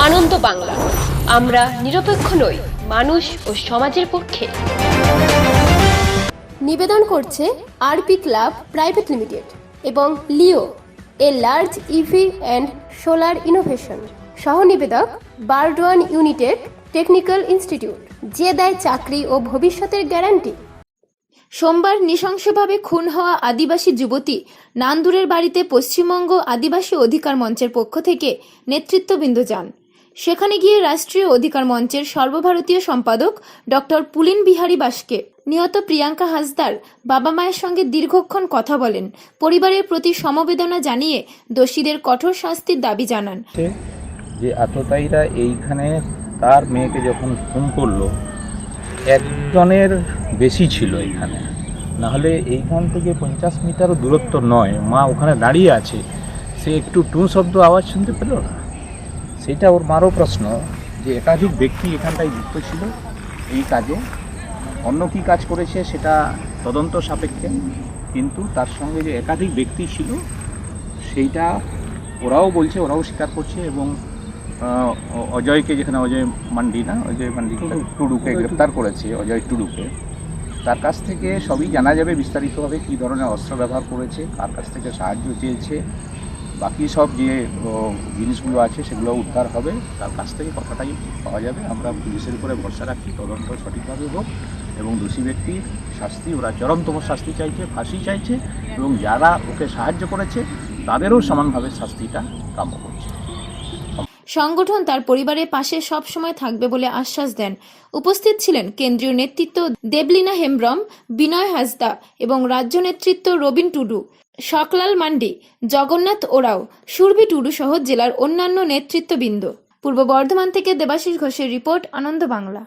আনন্দ বাংলা। আমরা নিরপেক্ষ নই মানুষ ও সমাজের পক্ষে। নিবেদন করছে আরপি ক্লাব প্রাইভেট লিমিটেড এবং Leo a large EV and solar innovation. সহ নিবেদক বারডোয়ান ইউনিটেড টেকনিক্যাল ইনস্টিটিউট যে দেয় চাকরি ও ভবিষ্যতের গ্যারান্টি। সোমবার নৃশংসভাবে খুন হওয়া আদিবাসী যুবতী নান্দুরের বাড়িতে পশ্চিমবঙ্গ আদিবাসী অধিকার মঞ্চের পক্ষ থেকে নেতৃত্ববৃন্দ যান। সেখানে গিয়ে রাষ্ট্রীয় অধিকার মঞ্চের সর্বভারতীয় সম্পাদক ডক্টর পুলিন বিহারী বাসকে, নিহত প্রিয়াঙ্কা হাসদার, বাবা মায়ের সঙ্গে দীর্ঘক্ষণ কথা বলেন, পরিবারের প্রতি সমবেদনা জানিয়ে দোষীদের কঠোর শাস্তির দাবি জানান। যে আততায়ীরা এইখানে তার মেয়েকে যখন খুন করল, একজনের বেশি ছিল এখানে। নাহলে এইখান থেকে পঞ্চাশ মিটারও দূরত্ব নয়, মা ওখানে দাঁড়িয়ে আছে। সে একটু টু শব্দ আওয়াজ শুনতে পেল না? সেটা ওর মারও প্রশ্ন যে একাধিক ব্যক্তি এখানটায় যুক্ত ছিল এই কাজে। অন্য কি কাজ করেছে সেটা তদন্ত সাপেক্ষে। কিন্তু তার সঙ্গে যে একাধিক ব্যক্তি ছিল সেইটা ওরাও বলছে ওরাও স্বীকার করছে এবং অজয়কে যেখানে অজয় মান্ডি না অজয় মান্ডি টুডুকে গ্রেপ্তার করেছে অজয় টুডুকে। তার কাছ থেকে সবই জানা যাবে বিস্তারিতভাবে কী ধরনের অস্ত্র ব্যবহার করেছে কার কাছ থেকে সাহায্য চেয়েছে বাকি সব যে জিনিসগুলো আছে সেগুলো উদ্ধার হবে। তার কাছ থেকে কথাটাই পাওয়া যাবে। আমরা পুলিশের উপরে ভরসা রাখি, তদন্ত সঠিকভাবে হোক এবং দোষী ব্যক্তির শাস্তি, ওরা চরমতম শাস্তি চাইছে, ফাঁসি চাইছে এবং যারা ওকে সাহায্য করেছে, তাদেরও সমানভাবে শাস্তিটা কাম্য করছে। সংগঠন তার পরিবারের পাশে সব সময় থাকবে বলে আশ্বাস দেন। উপস্থিত ছিলেন কেন্দ্রীয় নেতৃত্ব দেবলিনা হেমব্রম, বিনয় হাসদা এবং রাজ্য নেতৃত্ব রবিন টুডু। সকলাল মান্ডি, জগন্নাথ ওরাও, সুরভি টুডু সহ জেলার অন্যান্য নেতৃত্ববৃন্দ। পূর্ব বর্ধমান থেকে দেবাশিস ঘোষের রিপোর্ট, আনন্দ বাংলা।